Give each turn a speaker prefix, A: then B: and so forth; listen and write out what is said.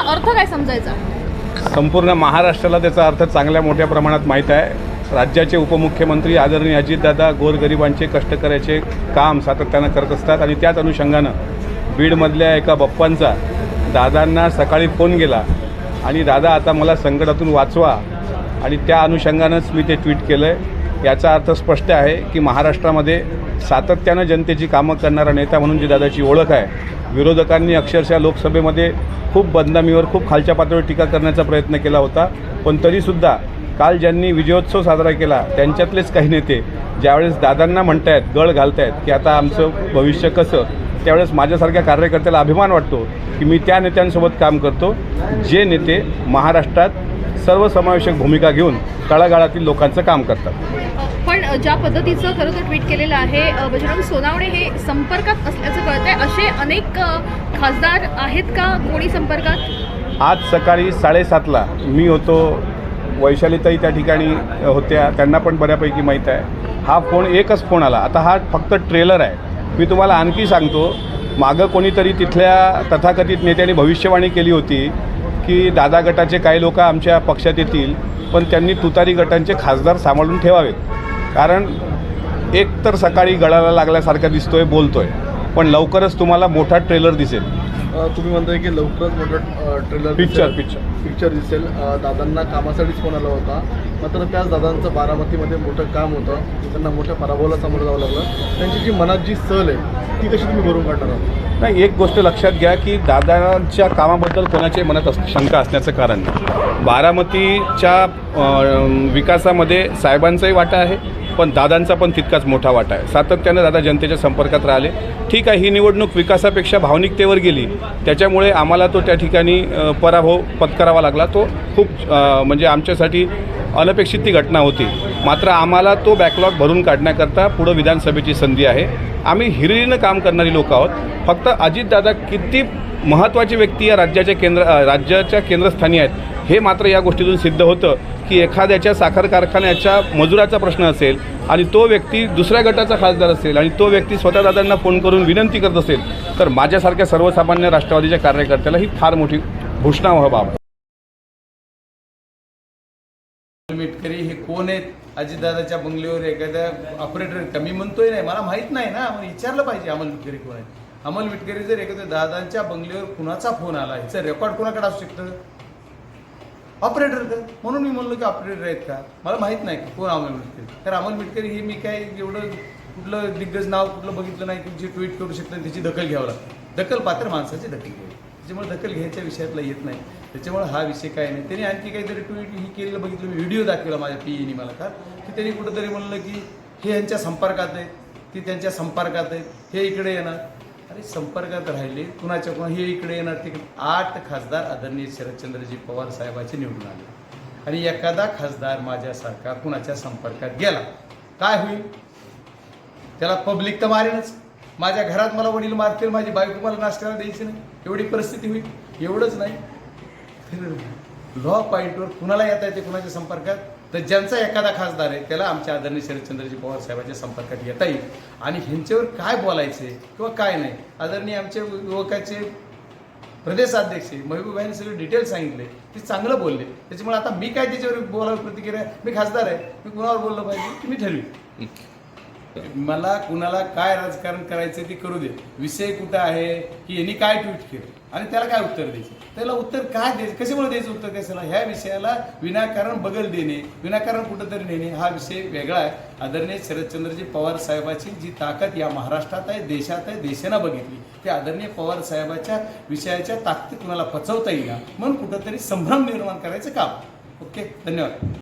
A: त्याचा अर्थ काय समजायचा?
B: संपूर्ण महाराष्ट्राला त्याचा अर्थ चांगल्या मोठ्या प्रमाणात माहीत आहे. राज्याचे उपमुख्यमंत्री आदरणीय अजितदादा गोरगरिबांचे कष्टकऱ्याचे काम सातत्यानं करत असतात आणि त्याच अनुषंगानं बीडमधल्या एका बप्पांचा दादांना सकाळी फोन गेला आणि दादा आता मला संकटातून वाचवा आणि त्या अनुषंगानंच मी ते ट्विट केलं आहे याचा अर्थ स्पष्ट आहे की महाराष्ट्रामध्ये सातत्यानं जनतेची कामं करणारा नेता म्हणून जी दादाची ओळख आहे विरोधकांनी अक्षरशः लोकसभेमध्ये खूप बदनामीवर खूप खालच्या पातळीवर टीका करण्याचा प्रयत्न केला होता. पण तरीसुद्धा काल ज्यांनी विजयोत्सव साजरा केला त्यांच्यातलेच काही नेते ज्यावेळेस दादांना म्हणतायत गळ घालतायत की आता आमचं भविष्य कसं त्यावेळेस माझ्यासारख्या कार्यकर्त्याला अभिमान वाटतो की मी त्या नेत्यांसोबत काम करतो. जे नेते महाराष्ट्रात सर्वसमावेशक भूमिका घेऊन तळागाळातील लोकांचं काम करतात.
A: पण ज्या पद्धतीचं खरं तर ट्विट केलेलं आहे बजरंग सोनावणे हे संपर्कात असल्याचं कळतंय. अनेक खासदार आहेत का कोणी संपर्कात?
B: आज सकाळी साडेसातला मी होतो. वैशालीताई त्या ठिकाणी होत्या. त्यांना पण बऱ्यापैकी माहीत आहे. हा फोन एकच फोन आला. आता हा फक्त ट्रेलर आहे. मी तुम्हाला आणखी सांगतो. मागं कोणीतरी तिथल्या तथाकथित नेत्यांनी भविष्यवाणी केली होती की दादा गटाचे काही लोक आमच्या पक्षात येतील पण त्यांनी तुतारी गटांचे खासदार सांभाळून ठेवावेत. कारण एक तर सकाळी गळाला लागल्यासारखा दिसतोय बोलतोय. पण लवकरच तुम्हाला मोठा ट्रेलर दिसेल.
C: तुम्ही म्हणताय की लवकरच मोठं ट्रेलर
B: पिक्चर पिक्चर
C: पिक्चर दिसेल. दादांना कामासाठीच फोन आला होता. मात्र त्याच दादांचं बारामतीमध्ये मोठं काम होतं. त्यांना मोठ्या पराभवाला सामोरं जावं लागलं. त्यांची जी मनात जी सल आहे ती कशी तुम्ही भरून काढणार आहात?
B: नाही एक गोष्ट लक्षात घ्या की दादांच्या कामाबद्दल कोणाच्याही मनात अस शंका असण्याचं कारण नाही. बारामतीच्या विकासामध्ये साहेबांचाही वाटा आहे पण दादांचा पण तितकाच मोठा वाटा आहे. सातत्यानं दादा जनतेच्या संपर्कात राहिले. ठीक आहे ही निवडणूक विकासापेक्षा भावनिकतेवर गेली. त्याच्यामुळे आम्हाला तो त्या ठिकाणी पराभव पत्करावा लागला. तो खूप म्हणजे आमच्यासाठी अनपेक्षित ती घटना होती. मात्र आम्हाला तो बॅकलॉग भरून काढण्याकरता पुढं विधानसभेची संधी आहे. आम्ही हिरिरीनं काम करणारी लोक आहोत. फक्त अजितदादा किती महत्त्वाची व्यक्ती या राज्याच्या केंद्र राज्याच्या केंद्रस्थानी आहेत हे मात्र या गोष्टीतून सिद्ध होतं की एखाद्याच्या साखर कारखान्याच्या मजुराचा प्रश्न असेल आणि तो व्यक्ती दुसऱ्या गटाचा खासदार असेल आणि तो व्यक्ती स्वतः दादांना फोन करून विनंती करत असेल तर माझ्यासारख्या सर्वसामान्य राष्ट्रवादीच्या कार्यकर्त्याला ही फार मोठी घोषणा व्हावा.
D: मिटकरी हे कोण आहेत? अजितदादाच्या बंगल्यावर एखाद्या ऑपरेटर कमी म्हणतोय नाही मला माहीत नाही ना. विचारलं पाहिजे अमल मिटकरी कोण आहेत. अमल मिटकरी जर एखाद्या दादांच्या बंगल्यावर कुणाचा फोन आला ह्याचं रेकॉर्ड कोणाकडे असू शकतं? ऑपरेटर का म्हणून मी म्हणलो की ऑपरेटर आहेत का? मला माहीत नाही की कोण अमल मिटकरी तर अमल मिटकरी हे मी काय एवढं कुठलं दिग्गज नाव कुठलं बघितलं नाही की जे ट्विट करू शकतं त्याची दखल घ्यावं लागते. दखल पात्र माणसाची दखल घ्यावी त्याच्यामुळे दखल घ्यायच्या विषयातला येत नाही. त्याच्यामुळे हा विषय काय नाही. त्यांनी आणखी काहीतरी ट्विट ही केलेलं बघितलं. मी व्हिडिओ दाखवला माझ्या पीईनी मला का की त्यांनी कुठंतरी म्हणलं की हे यांच्या संपर्कात आहेत. ती त्यांच्या संपर्कात आहेत. हे इकडे येणार. अरे संपर्कात राहिले. कुणाच्या कुणा हे इकडे येणार. तिकडे आठ खासदार आदरणीय शरदचंद्रजी पवार साहेबाचे निवडून आले. आणि एखादा खासदार माझ्यासारखा कुणाच्या संपर्कात गेला? काय होईल? त्याला पब्लिक तर मारेनच माझ्या घरात मला वडील मारतील माझी बायको मला नाश्त्याला द्यायची नाही. एवढी परिस्थिती होईल. एवढंच नाही. लॉ पॉईंटवर कुणाला येता येते कुणाच्या संपर्कात? तर ज्यांचा एखादा खासदार आहे त्याला आमच्या आदरणीय शरदचंद्रजी पवार साहेबांच्या संपर्कात येता येईल. आणि ह्यांच्यावर काय बोलायचे किंवा काय नाही? आदरणीय आमच्या युवकाचे प्रदेशाध्यक्ष महबूबाईने सगळे डिटेल सांगितले. ते चांगलं बोलले. त्याच्यामुळे आता मी काय त्याच्यावर बोलावं प्रतिक्रिया मी खासदार आहे. मी कुणावर बोललं पाहिजे? की मी ठरवी मला कुणाला काय राजकारण करायचं ते करू दे. विषय कुठं आहे की यांनी काय ट्विट केलं? आणि त्याला काय उत्तर द्यायचं? त्याला उत्तर काय द्यायचं? कशामुळे द्यायचं उत्तर कशाला ह्या विषयाला विनाकारण बगल देणे विनाकारण कुठंतरी नेणे हा विषय वेगळा आहे. आदरणीय शरदचंद्रजी पवार साहेबाची जी ताकद या महाराष्ट्रात आहे देशात आहे देशानं बघितली ते आदरणीय पवार साहेबाच्या विषयाच्या ताकदीत कुणाला पचवता येईल म्हणून कुठंतरी संभ्रम निर्माण करायचं काम. ओके धन्यवाद.